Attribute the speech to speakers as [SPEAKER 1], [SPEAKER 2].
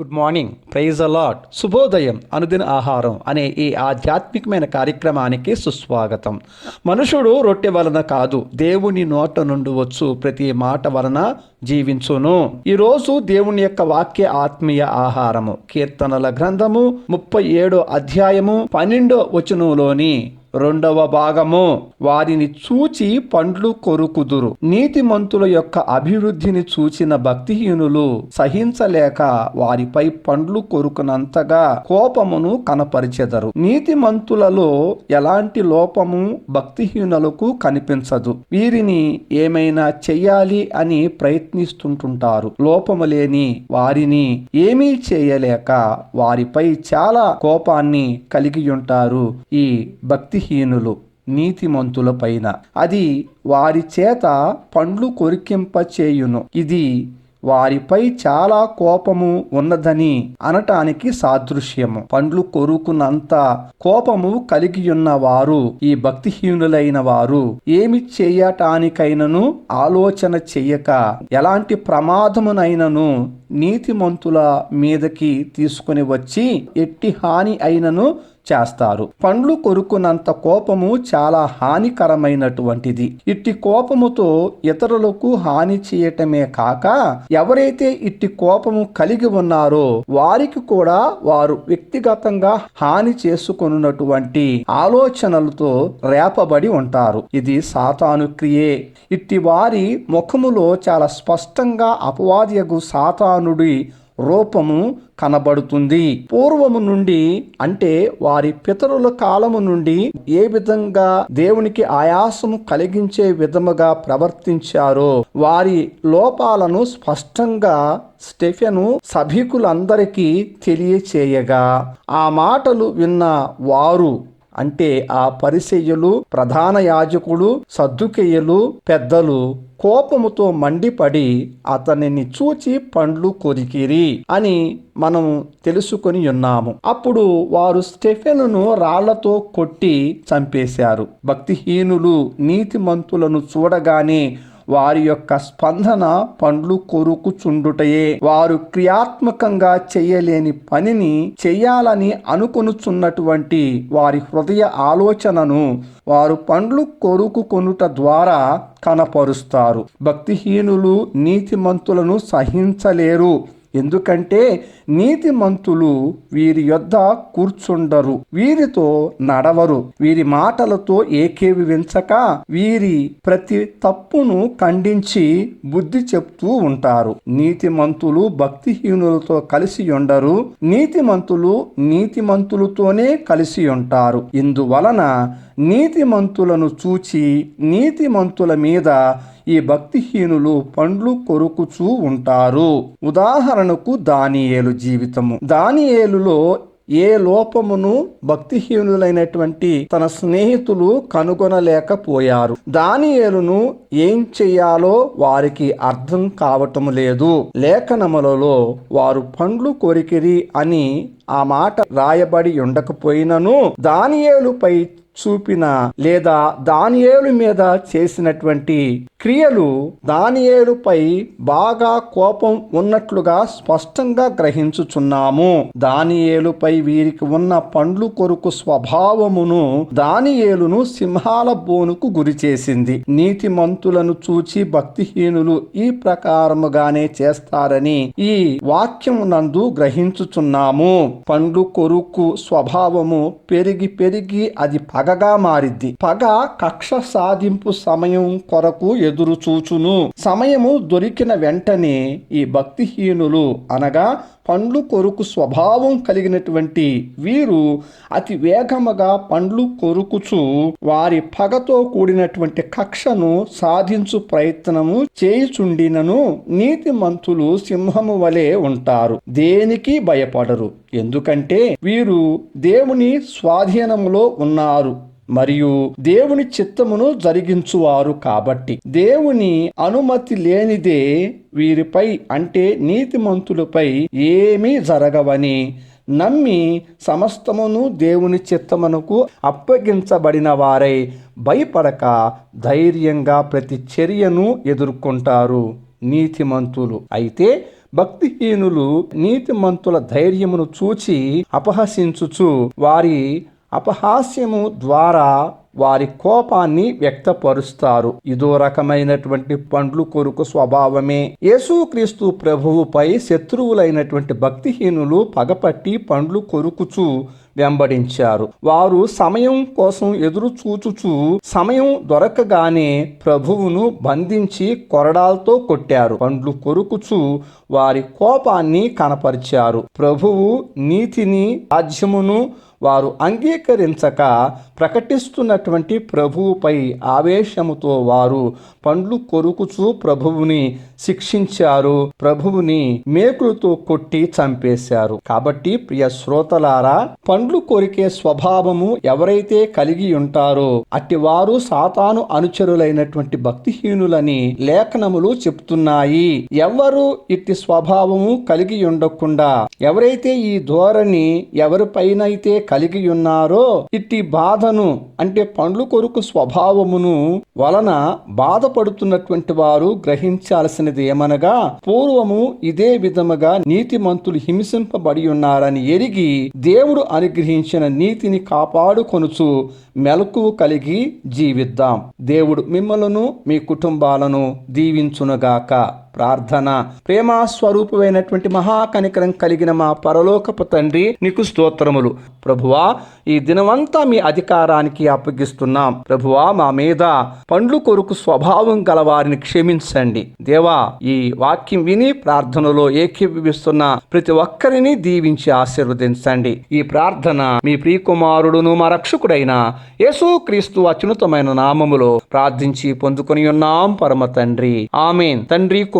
[SPEAKER 1] Good morning praise allot శుభోదయం అనుదిన ఆహారం అనే ఈ ఆధ్యాత్మికమైన కార్యక్రమానికి సుస్వాగతం. మనుషుడు రొట్టె వలన కాదు దేవుని నోట నుండి వచ్చు ప్రతి మాట వలన జీవించును. ఈరోజు దేవుని యొక్క వాక్య ఆత్మీయ ఆహారము. కీర్తనల గ్రంథము ముప్పై ఏడో అధ్యాయము పన్నెండో వచనంలోని రెండవ భాగము. వారిని చూచి పండ్లు కొరుకుదురు. నీతిమంతుల యొక్క అభివృద్ధిని చూచిన భక్తిహీనులు సహించలేక వారిపై పండ్లు కొరుకునంతగా కోపమును కనపరిచెదరు. నీతిమంతులలో ఎలాంటి లోపము భక్తిహీనులకు కనిపించదు. వీరిని ఏమైనా చెయ్యాలి అని ప్రయత్నిస్తుంటుంటారు. లోపము లేని వారిని ఏమీ చేయలేక వారిపై చాలా కోపాన్ని కలిగి ఉంటారు ఈ భక్తి నీతిహీనులు నీతిమంతుల పైన అది వారి చేత పండ్లు కొరికింప చేయును ఇది వారిపై చాలా కోపము ఉన్నదని అనటానికి సాదృశ్యము. పండ్లు కొరుకునంత కోపము కలిగి వారు ఈ భక్తిహీనులైన వారు ఏమి చేయటానికైనను ఆలోచన చెయ్యక ఎలాంటి ప్రమాదమునైనను నీతిమంతుల మీదకి తీసుకుని వచ్చి ఎట్టి హాని అయినను చేస్తారు. పండ్లు కొరుకునంత కోపము చాలా హానికరమైనటువంటిది. ఇట్టి కోపముతో ఇతరులకు హాని చేయటమే కాక ఎవరైతే ఇట్టి కోపము కలిగి ఉన్నారో వారికి కూడా వారు వ్యక్తిగతంగా హాని చేసుకున్నటువంటి ఆలోచనలతో రేపబడి ఉంటారు. ఇది సాతాను క్రియే. ఇట్టి వారి ముఖములో చాలా స్పష్టంగా అపవాదియగు సాతానుడి రూపము కనబడుతుంది. పూర్వము నుండి అంటే వారి పితరుల కాలము నుండి ఏ విధంగా దేవునికి ఆయాసము కలిగించే విధముగా ప్రవర్తించారో వారి లోపాలను స్పష్టంగా స్టెఫెను సభికులందరికీ తెలియచేయగా. ఆ మాటలు విన్న వారు అంటే ఆ పరిసెయ్యులు ప్రధాన యాజకులు సద్దుకేయులు పెద్దలు కోపముతో మండిపడి అతనిని చూచి పండ్లు కొరికిరి అని మనం తెలుసుకొని ఉన్నాము. అప్పుడు వారు స్టెఫెనును రాళ్ళతో కొట్టి చంపేశారు. భక్తిహీనులు నీతిమంతులను చూడగానే వారి యొక్క స్పందన పండ్లు కొరుకుచుండుటయే. వారు క్రియాత్మకంగా చేయలేని పనిని చేయాలని అనుకొనుచున్నటువంటి వారి హృదయ ఆలోచనను వారు పండ్లు కొరుకుకొనుట ద్వారా కనపరుస్తారు. భక్తిహీనులు నీతిమంతులను సహించలేరు. ఎందుకంటే నీతిమంతులు వీరి యొద్ద కూర్చుండరు వీరితో నడవరు. వీరి మాటలతో ఏకీవించక వీరి ప్రతి తప్పును ఖండించి బుద్ధి చెప్తూ ఉంటారు. నీతిమంతులు భక్తిహీనులతో కలిసి ఉండరు నీతిమంతులు నీతిమంతులతోనే కలిసి ఉంటారు. ఇందువలన నీతిమంతులను చూచి నీతిమంతుల మీద ఈ భక్తిహీనులు పండ్లు కొరుకుచూ ఉంటారు. ఉదాహరణకు దానియేలు జీవితము. దానియేలులో ఏ లోపమును భక్తిహీనులైనటువంటి తన స్నేహితులు కనుగొనలేకపోయారు. దానియేలును ఏం చెయ్యాలో వారికి అర్థం కావటం లేదు. లేఖనములలో వారు పండ్లు కొరికిరి అని ఆ మాట రాయబడి ఉండకపోయినను. దానియేలుపై చూపిన లేదా దానియేలు మీద చేసినటువంటి క్రియలు దానియేలుపై బాగా కోపం ఉన్నట్లుగా స్పష్టంగా గ్రహించుచున్నాము. దానియేలుపై వీరికి ఉన్న పండ్లు కొరుకు స్వభావమును దానియేలును సింహాల బోనుకు గురి చేసింది. నీతిమంతులను చూచి భక్తిహీనులు ఈ ప్రకారముగానే చేస్తారని ఈ వాక్యం నందు గ్రహించుచున్నాము. పండ్లు కొరుకు స్వభావము పెరిగి పెరిగి అది పగ పగగా మారిద్ది. పగ కక్ష సాధింపు సమయం కొరకు ఎదురు చూచును సమయము దొరికిన వెంటనే ఈ భక్తిహీనులు అనగా పండ్లు కొరుకు స్వభావం కలిగినటువంటి వీరు అతి వేగముగా పండ్లు కొరుకుచు వారి పగతో కూడినటువంటి కక్షను సాధించు ప్రయత్నము చేయుచుండినను నీతిమంతులు సింహము వలె ఉంటారు. దేనికి భయపడరు. ఎందుకంటే వీరు దేవుని స్వాధీనములో ఉన్నారు. మరియు దేవుని చిత్తమును జరిగించువారు కాబట్టి. దేవుని అనుమతి లేనిదే వీరిపై అంటే నీతిమంతులపై ఏమీ జరగవని నమ్మి సమస్తమును దేవుని చిత్తమునకు అప్పగించబడిన వారై భయపడక ధైర్యంగా ప్రతి చర్యను ఎదుర్కొంటారు నీతిమంతులు. అయితే భక్తిహీనులు నీతిమంతుల ధైర్యమును చూచి అపహసించుచు వారి అపహాస్యము ద్వారా వారి కోపాన్ని వ్యక్తపరుస్తారు. ఇదో రకమైనటువంటి పండ్లు కొరుకు స్వభావమే. యేసుక్రీస్తు ప్రభువుపై శత్రువులైనటువంటి భక్తిహీనులు పగపట్టి పండ్లు కొరుకుచు వెంబడించారు. వారు సమయం కోసం ఎదురు చూచుచు సమయం దొరకగానే ప్రభువును బంధించి కొరడాలతో కొట్టారు. పండ్లు కొరుకుచు వారి కోపాన్ని కనపరిచారు. ప్రభువు నీతిని రాజ్యమును వారు అంగీకరించక ప్రకటిస్తున్నటువంటి ప్రభువుపై ఆవేశముతో వారు పండ్లు కొరుకుచూ ప్రభువుని శిక్షించారు. ప్రభువుని మేకులతో కొట్టి చంపేశారు. కాబట్టి ప్రియ శ్రోతలారా పండ్లు కొరికే స్వభావము ఎవరైతే కలిగి ఉంటారో అట్టివారు సాతాను అనుచరులైనటువంటి భక్తిహీనులని లేఖనములు చెప్తున్నాయి. ఎవరు ఇట్టి స్వభావము కలిగి ఉండకుండా ఎవరైతే ఈ ధోరణి ఎవరిపైనైతే కలిగి ఉన్నారో ఇట్టి బాధను అంటే పండ్లు కొరుకు స్వభావమును వలన బాధ బాధపడుతున్నటువంటి వారు గ్రహించాల్సినది ఏమనగా పూర్వము ఇదే విధముగా నీతిమంతులు హింసింపబడి ఉన్నారని ఎరిగి దేవుడు అనుగ్రహించిన నీతిని కాపాడుకొనుచు మెలకువ కలిగి జీవిద్దాం. దేవుడు మిమ్మలను మీ కుటుంబాలను దీవించునుగాక. ప్రార్థన. ప్రేమ స్వరూపమైనటువంటి మహాకనికరం కలిగిన మా పరలోకపు తండ్రి నీకు స్తోత్రములు. ప్రభువా ఈ దినమంతా మీ అధికారానికి అప్పగిస్తున్నాం. ప్రభువా మా మీద పండ్లు కొరుకు స్వభావం గల వారిని క్షమించండి. దేవా ఈ వాక్యం విని ప్రార్థనలో ఏకీభవిస్తున్న ప్రతి ఒక్కరిని దీవించి ఆశీర్వదించండి. ఈ ప్రార్థన మీ ప్రియకుమారుడును మా రక్షకుడైన యేసు క్రీస్తు అత్యున్నతమైన నామములో ప్రార్థించి పొందుకొని ఉన్నాం పరమ తండ్రి. ఆమెన్. తండ్రి కుమార